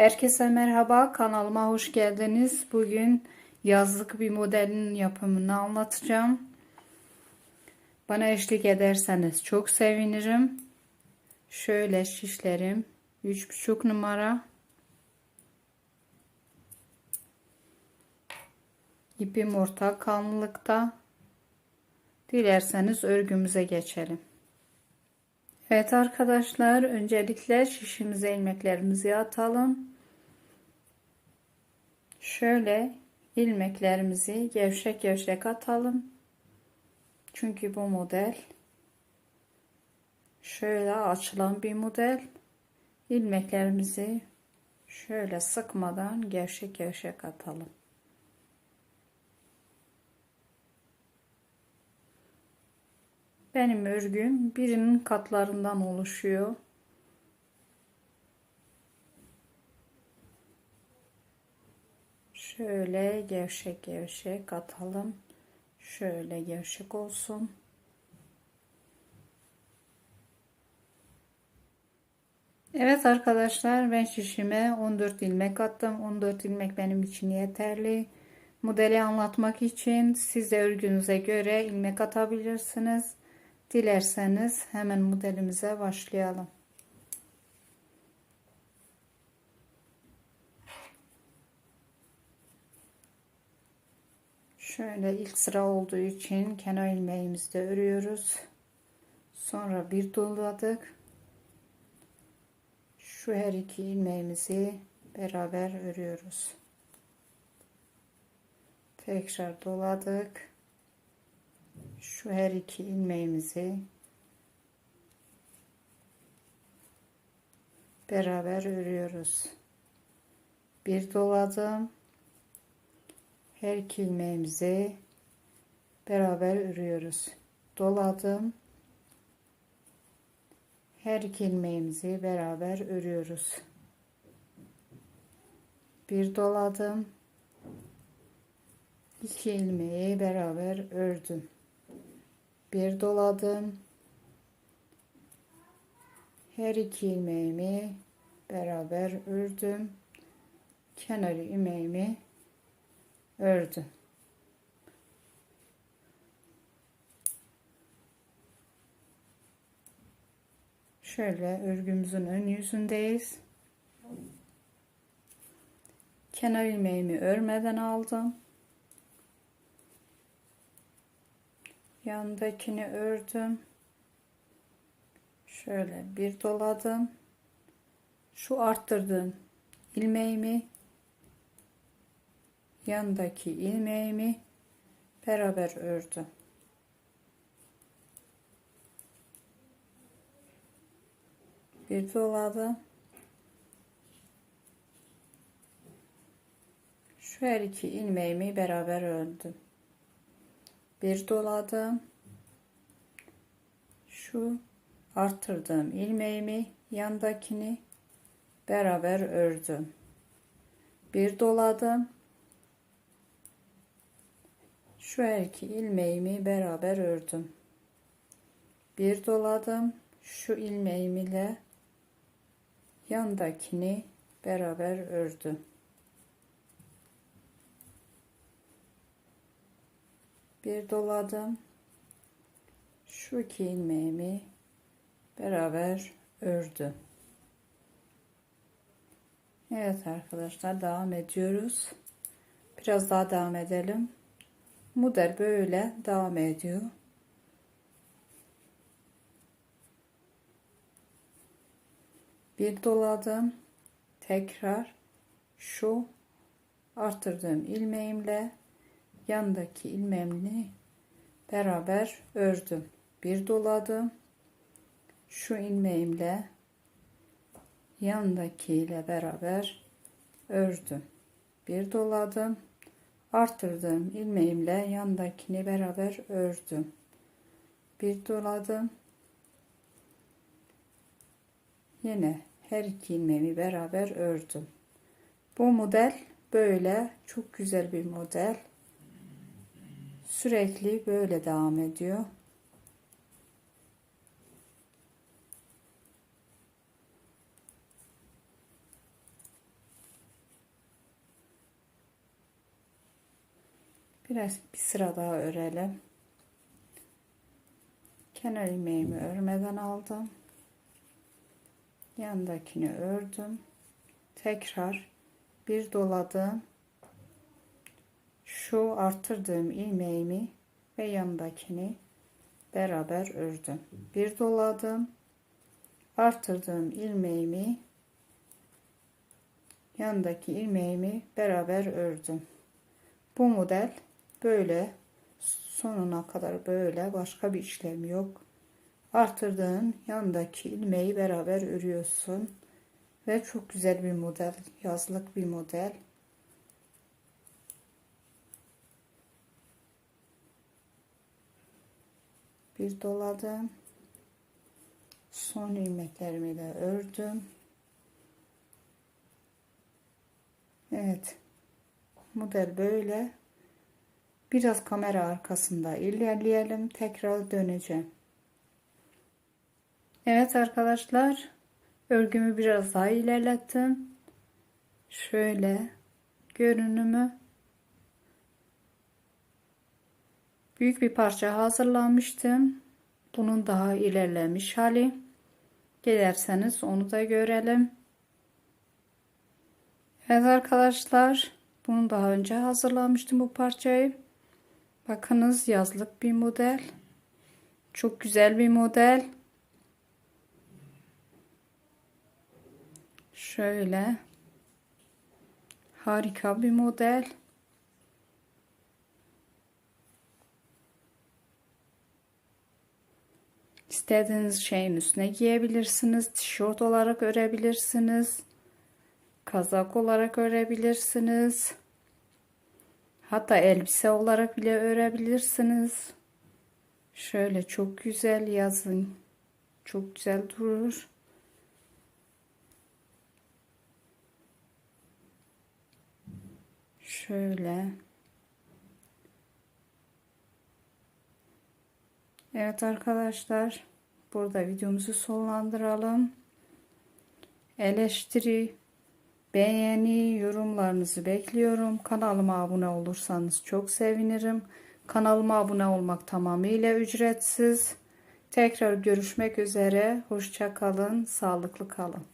Herkese merhaba, kanalıma hoş geldiniz. Bugün yazlık bir modelin yapımını anlatacağım. Bana eşlik ederseniz çok sevinirim. Şöyle şişlerim 3,5 numara. İpim orta kalınlıkta. Dilerseniz örgümüze geçelim. Evet arkadaşlar öncelikle şişimize ilmeklerimizi atalım. Şöyle ilmeklerimizi gevşek gevşek atalım. Çünkü bu model şöyle açılan bir model. İlmeklerimizi şöyle sıkmadan gevşek gevşek atalım. Benim örgüm birinin katlarından oluşuyor. Şöyle gevşek gevşek atalım. Şöyle gevşek olsun. Evet arkadaşlar ben şişime 14 ilmek attım. 14 ilmek benim için yeterli. Modeli anlatmak için siz de örgünüze göre ilmek atabilirsiniz. Dilerseniz hemen modelimize başlayalım. Şöyle ilk sıra olduğu için kenar ilmeğimizde örüyoruz. Sonra bir doladık. Şu her iki ilmeğimizi beraber örüyoruz. Tekrar doladık şu her iki ilmeğimizi beraber örüyoruz. Bir doladım. Her iki ilmeğimizi beraber örüyoruz. Doladım. Her iki ilmeğimizi beraber örüyoruz. Bir doladım. İki ilmeği beraber ördüm bir doladım. Her iki ilmeğimi beraber ördüm. Kenarı ilmeğimi ördüm. Şöyle örgümüzün ön yüzündeyiz. Kenar ilmeğimi örmeden aldım. Yandakini ördüm. Şöyle bir doladım. Şu arttırdığım ilmeğimi yandaki ilmeğimi beraber ördüm. Bir doladım. Şu her iki ilmeğimi beraber ördüm bir doladım. Şu arttırdığım ilmeğimi yandakini beraber ördüm. Bir doladım. Şu her iki ilmeğimi beraber ördüm. Bir doladım. Şu ilmeğim ile yandakini beraber ördüm bir doladım. Şu iki ilmeğimi beraber ördüm. Evet arkadaşlar devam ediyoruz. Biraz daha devam edelim. Model böyle devam ediyor. Bir doladım. Tekrar şu arttırdığım ilmeğimle yandaki ilmeğimle beraber ördüm. Bir doladım. Şu ilmeğimle yandaki ile beraber ördüm. Bir doladım. Arttırdım ilmeğimle yandakini beraber ördüm. Bir doladım. Yine her iki ilmeğimi beraber ördüm. Bu model böyle çok güzel bir model. Sürekli böyle devam ediyor. Biraz bir sıra daha örelim. Kenar ilmeğimi örmeden aldım. Yandakini ördüm. Tekrar bir doladım. Şu arttırdığım ilmeğimi ve yandakini beraber ördüm. Bir doladım. Arttırdığım ilmeğimi yandaki ilmeğimi beraber ördüm. Bu model böyle sonuna kadar böyle başka bir işlem yok. Artırdığın yandaki ilmeği beraber örüyorsun ve çok güzel bir model, yazlık bir model. Bir doladım. Son ilmeklerimi de ördüm. Evet. Model böyle. Biraz kamera arkasında ilerleyelim. Tekrar döneceğim. Evet arkadaşlar. Örgümü biraz daha ilerlettim. Şöyle görünümü. Büyük bir parça hazırlamıştım. Bunun daha ilerlemiş hali. Gelirseniz onu da görelim. Evet arkadaşlar. Bunu daha önce hazırlamıştım bu parçayı. Bakınız yazlık bir model. Çok güzel bir model. Şöyle. Harika bir model. İstediğiniz şeyin üstüne giyebilirsiniz. Tişört olarak örebilirsiniz. Kazak olarak örebilirsiniz. Hatta elbise olarak bile örebilirsiniz. Şöyle çok güzel yazın. Çok güzel durur. Şöyle. Evet arkadaşlar. Burada videomuzu sonlandıralım. Eleştiri, beğeni, yorumlarınızı bekliyorum. Kanalıma abone olursanız çok sevinirim. Kanalıma abone olmak tamamıyla ücretsiz. Tekrar görüşmek üzere. Hoşça kalın, sağlıklı kalın.